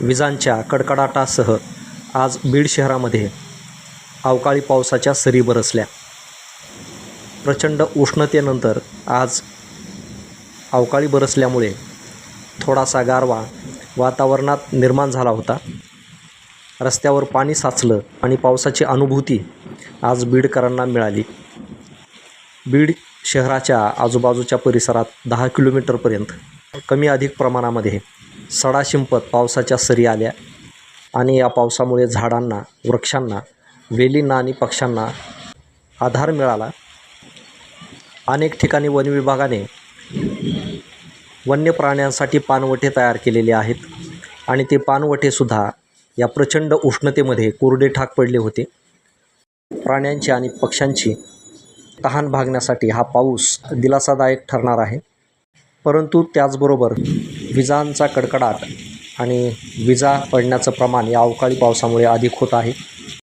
विजांच्या कडकडाटासह आज बीड शहरामध्ये अवकाळी पावसाच्या सरी बरसल्या. प्रचंड उष्णतेनंतर आज अवकाळी बरसल्यामुळे थोडासा गारवा वातावरणात निर्माण झाला होता. रस्त्यावर पाणी साचलं आणि पावसाची अनुभूती आज बीडकरांना मिळाली. बीड शहराच्या आजूबाजूच्या परिसरात दहा किलोमीटरपर्यंत कमी अधिक प्रमाणामध्ये सडा शिंपत पावसाच्या सरी आल्या आणि या पावसामुळे झाडांना वृक्षांना वेलींना आणि पक्ष्यांना आधार मिळाला. अनेक ठिकाणी वन विभागाने वन्य प्राण्यांसाठी पानवटे तयार केलेले आहेत आणि ते पानवटेसुद्धा या प्रचंड उष्णतेमध्ये कोरडे ठाक पडले होते. प्राण्यांची आणि पक्ष्यांची तहान भागण्यासाठी हा पाऊस दिलासादायक ठरणार आहे. परंतु त्याचबरोबर विजांचा कडकडाट आणि विजा पडण्याचं प्रमाण या अवकाळी पावसामुळे अधिक होत आहे.